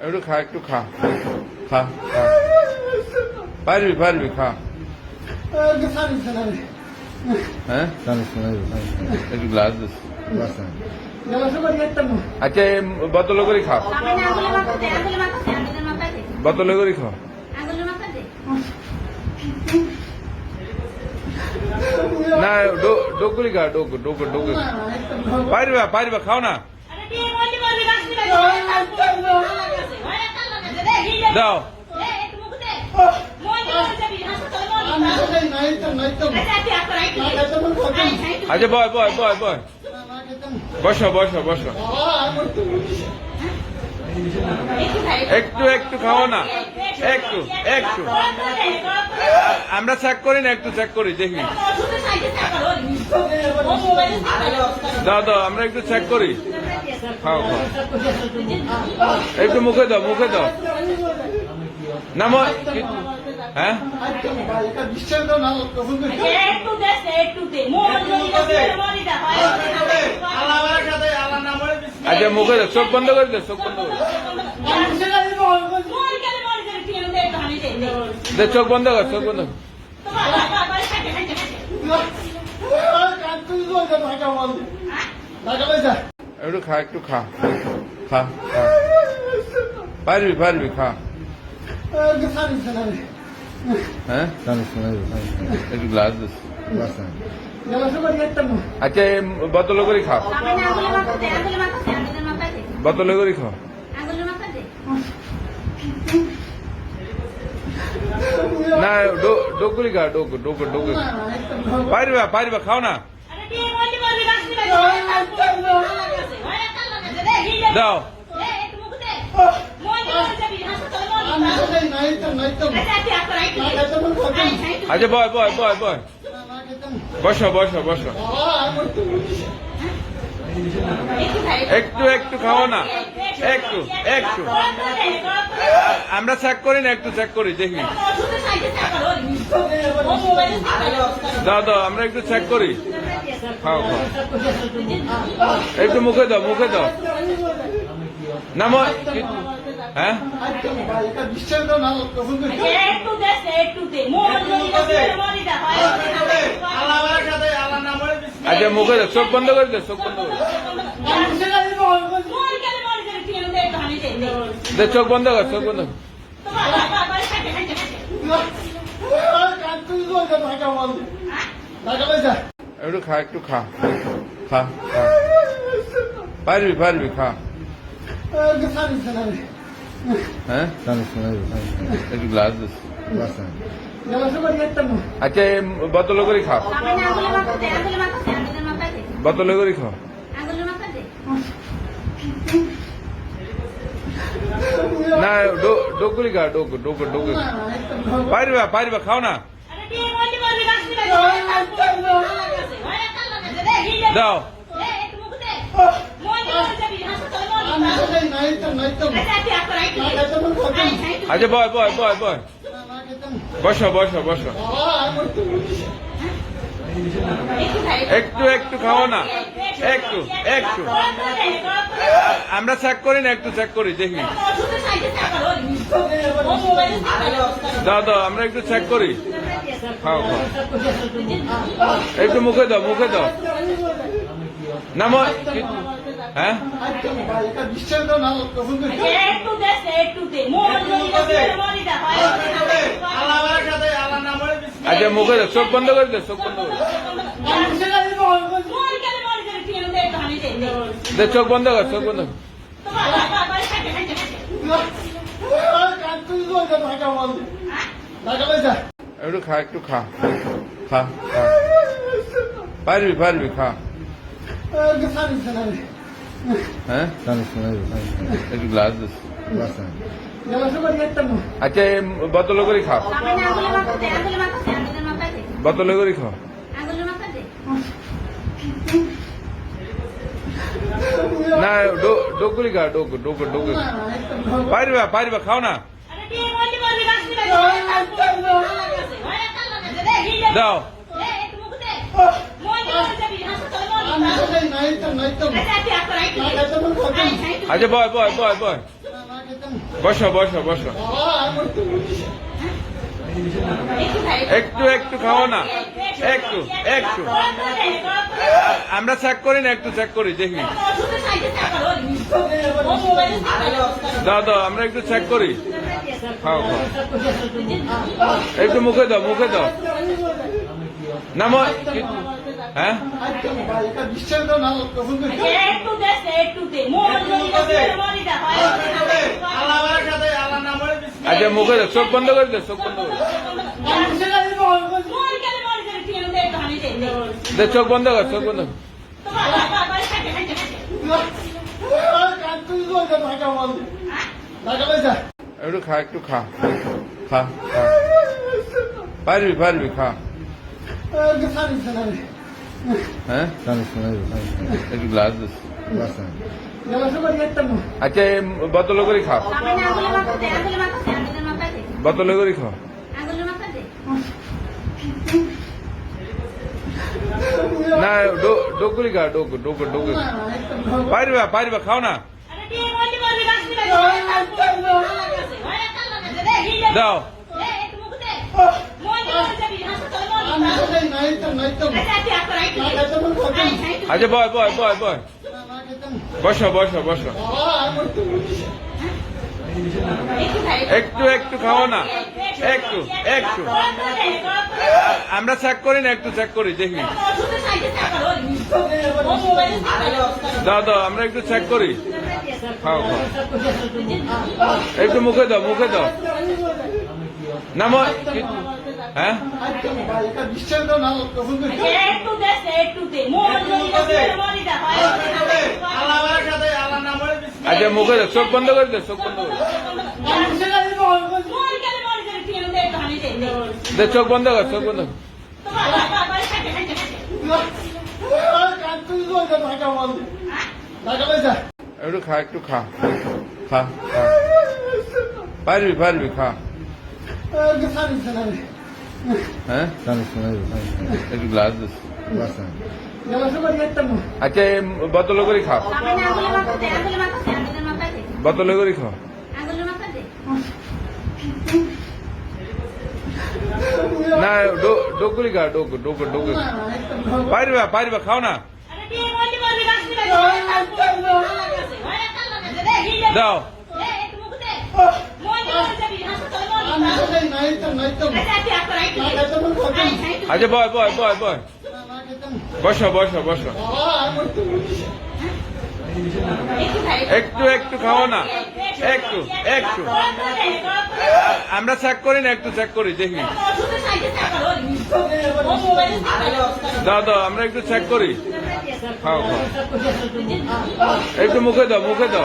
একটু খা একটু খা খা খা পারবি পারবি খা হ্যাঁ একটু গ্লাস দিস আচ্ছা এই বোতলে করে খাও সামনে আঙুলে মাখাতে আঙুলে মাখাতে আঙুলে মাখাতে বোতলে করে খাও আঙুলে মাখাতে না ডো- ডোকুলি খা ডোকু ডোকু ডোকু পারবা পারবা খাও না দাও। আচ্ছা বয় বয় বয় বয়। বসো বসো বসো। একটু একটু খাও না। একটু একটু। আমরা চেক করি না, একটু চেক করি, দেখি। দাও দাও আমরা একটু চেক করি। একটু মুখে দাও মুখে দাও। না, ম- হ্যাঁ? আচ্ছা মুখে দাও, চোখ বন্ধ করে দাও চোখ বন্ধ করে চোখ বন্ধ কর, চোখ বন্ধ কর। তোমার বাবা বাড়ি থাকে থাকে একটু খা একটু খা খা খা পারবি পারবি খা হ্যাঁ একটু গ্লাস দিস আচ্ছা এই বোতলে করে খাও সামনে আঙুলে মাখাতে আঙুলে মাখাতে আঙুলে মাখাতে বোতলে করে খাও আঙুলে মাখাতে না ডো- ডোকুলি খা ডোকু ডোকু ডোকু পারবা পারবা খাও না দাও। আচ্ছা বয় বয় বয় বয়। বসো বসো বসো। একটু একটু খাও না। একটু একটু। আমরা চেক করি না, একটু চেক করি, দেখি। দাও দাও, আমরা একটু চেক করি। খাও খাও একটু মুখে দাও মুখে দাও। না ম- কি- হ্যাঁ? আচ্ছা মুখে দাও চোখ বন্ধ করে দাও চোখ বন্ধ করে দাও। চোখ বন্ধ কর চোখ বন্ধ থাকে থাকে একটু খা একটু খা খা খা পারবি পারবি খা হ্যাঁ একটু গ্লাস দিস আচ্ছা এই বোতলে করে খাও সামনে আঙুলে মাখাতে আঙুলে মাখাতে আঙুলে মাখাতে বোতলে করে খাও আঙুলে মাখাতে না ডো- ডোকুলি খা ডোকু ডোকু ডোকু পারবা পারবা খাও না দাও। আচ্ছা বয় বয় বয় বয়। বসো বসো বসো। একটু একটু খাও না। একটু একটু। আমরা চেক করি না, একটু চেক করি, দেখি। দাও দাও, আমরা একটু চেক করি। খাও খাও। একটু মুখে দাও মুখে দাও। না ম- কি- হ্যাঁ? আচ্ছা মুখে দাও চোখ বন্ধ করে দাও চোখ বন্ধ করে দে। চোখ বন্ধ কর চোখ বন্ধ কর। তোমার বাবা বাড়ি থাকে থাকে একটু খা একটু খা খা খা পারবি পারবি খা হ্যাঁ একটু গ্লাস দিস আচ্ছা এই বোতলে করে খাও সামনে আঙুলে মাখাতে আঙুলে মাখাতে আঙুলে মাখাতে বোতলে করে খাও আঙুলে মাখাতে না ডো- ডোকুলি খা ডোকু ডোকু ডোকু পারবা পারবা খাও না দাও। আচ্ছা বয় বয় বয় বয়। বসো বসো বসো। একটু একটু খাও না। একটু একটু। আমরা চেক করি না, একটু চেক করি, দেখি। দাও দাও, আমরা একটু চেক করি। খাও খাও একটু মুখে দাও মুখে দাও। না ম- কি- হ্যাঁ? আচ্ছা মুখে দাও চোখ বন্ধ করে দাও চোখ বন্ধ করে দে। চোখ বন্ধ কর চোখ বন্ধ কর। তো বাবা বাবা খাইতে খাইতে খাইতে একটু খা একটু খা খা খা পারবি পারবি খা হ্যাঁ একটু গ্লাস দিস আচ্ছা এই বোতলে করে খাও আপনি আঙ্গুলে মাথা দে আঙ্গুলে মাথা দে আঙ্গুলে মাথা দে বোতলে করে খাও আঙ্গুলে মাথা দে না ডো- ডোকুলি খা ডোকু ডোকু ডোকু পারবা পারবা খাও না দাও। আচ্ছা বয় বয় বয় বয়। বসো বসো বসো। একটু একটু খাও না। একটু একটু। আমরা চেক করি না, একটু চেক করি, দেখি। দাও দাও, আমরা একটু চেক করি। খাও খাও একটু মুখে দাও মুখে দাও। না ম- কি- হ্যাঁ? দে দা আচ্ছা মুখে দাও চোখ বন্ধ করে দাও চোখ বন্ধ করে দে। দে দে চোখ বন্ধ কর চোখ বন্ধ কর। বাবা বাবা খাইতে খাইতে খাইতে একটু খা একটু খা খা খা পারবি পারবি খা হ্যাঁ একটু গ্লাস দিস আচ্ছা এই বোতলে করে খাও আপনি আঙ্গুলে মাথা দে আঙ্গুলে মাথা দে আঙ্গুলে মাথা দে বোতলে করে খাও আঙ্গুলে মাথা দে না ডো- ডোকুলি খা ডোকু ডোকু ডোকু পারবা পারবা খাও না দাও। আচ্ছা বয় বয় বয় বয়। বসো বসো বসো। একটু একটু খাও না। একটু একটু। আমরা চেক করি না, একটু চেক করি, দেখি। দাও দাও, আমরা একটু চেক করি। খাও একটু মুখে দাও মুখে দাও।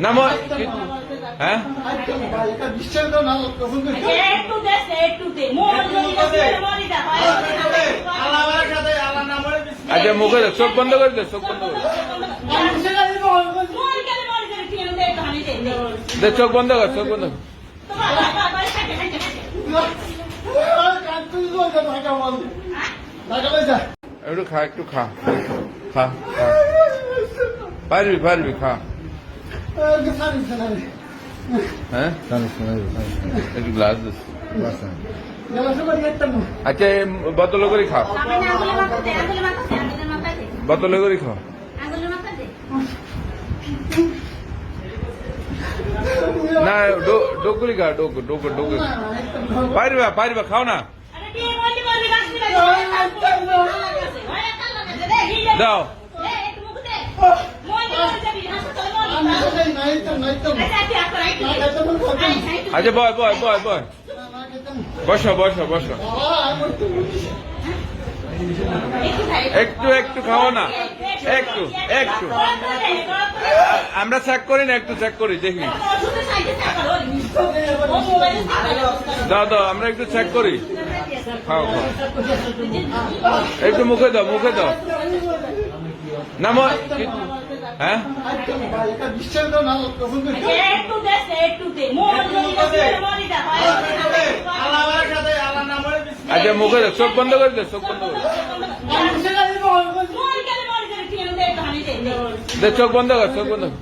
না ম- কি- হ্যাঁ? আচ্ছা মুখে দাও, চোখ বন্ধ করে দাও চোখ বন্ধ করে দে। চোখ বন্ধ কর, চোখ বন্ধ কর। তো বাবা বাবা খাইতে খাইতে খাইতে একটু খা একটু খা খা খা পারবি পারবি খা হ্যাঁ একটু গ্লাস দিস আচ্ছা এই বোতলে করে খাও আপনি আঙ্গুলে মাথা দে আঙ্গুলে মাথা দে আঙ্গুলে মাথা দে বোতলে করে খাও আঙ্গুলে মাথা দে না ডো- ডোকুলি খা ডোকু ডোকু ডোকু পারবা পারবা খাও না মোবাইল আচ্ছা বয় বয় বয় বয়। বসো বসো বসো। একটু একটু খাও না। একটু একটু। আমরা চেক করি না, একটু চেক করি, দেখি। দাও দাও, আমরা একটু চেক করি। খাও। একটু মুখে দাও মুখে দাও। না ম- কি- হ্যাঁ? দে দা আচ্ছা মুখে চোখ বন্ধ করে দাও চোখ বন্ধ করে দে। দে দে চোখ বন্ধ কর, চোখ বন্ধ কর।